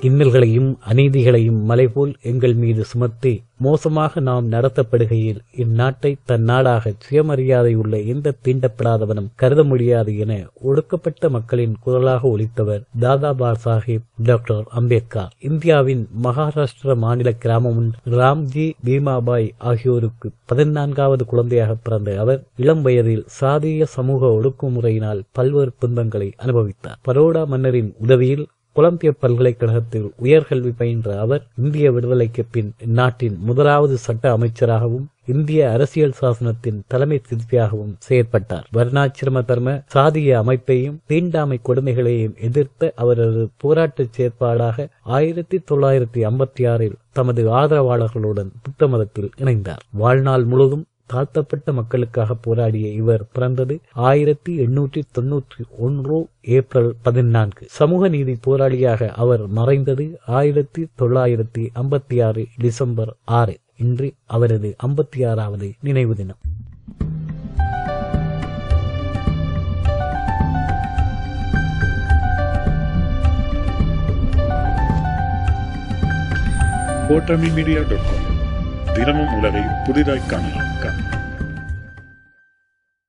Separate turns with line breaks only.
இன்னல்களையும் அநீதிகளையும் மலைபோல் எங்கள் மீது சுமத்தி மோசமாக நாம் நடத்தப்படுகையில் இந்நாட்டை தன் நாடாக சுயமரியாதை உள்ள எந்த தீண்டப்படாதவனும் கருத முடியாது என ஒடுக்கப்பட்ட மக்களின் குரலாக ஒலித்தவர் தாதாபா சாஹிப் டாக்டர் அம்பேத்கர். இந்தியாவின் மகாராஷ்டிர மாநில கிராமம் ராம்ஜி பீமாபாய் ஆகியோருக்கு பதினான்காவது குழந்தையாக பிறந்த அவர் இளம் வயதில் சாதிய சமூக ஒடுக்குமுறையினால் பல்வேறு துன்பங்களை அனுபவித்தார். பரோடா மன்னரின் உதவியில் கொலம்பிய பல்கலைக்கழகத்தில் உயர்கல்வி பயின்ற அவர் இந்திய விடுதலைக்கு பின் நாட்டின் முதலாவது சட்ட அமைச்சராகவும் இந்திய அரசியல் சாசனத்தின் தலைமை சிற்பியாகவும் செயற்பட்டார். வர்ணாசிரம தர்ம சாதிய அமைப்பையும் தீண்டாமை கொடுமைகளையும் எதிர்த்த அவரது போராட்ட செயற்பாடாக ஆயிரத்தி தொள்ளாயிரத்தி ஐம்பத்தி ஆறில் தமது ஆதரவாளர்களுடன் புத்த மதத்தில் இணைந்தார். வாழ்நாள் முழுவதும் தாழ்த்தப்பட்ட மக்களுக்காக போராடிய இவர் பிறந்தது ஆயிரத்தி எண்ணூற்றி தொன்னூற்றி ஒன்று ஏப்ரல் பதினான்கு. சமூக நீதி போராளியாக அவர் மறைந்தது ஆயிரத்தி தொள்ளாயிரத்தி ஐம்பத்தி ஆறு டிசம்பர் ஆறு. இன்று அவரது ஐம்பத்தி ஆறாவது நினைவு தினம்.
கோட்டமி மீடியா டாட் காம் தினமும் உலகை புதிதாய் காணலாம்.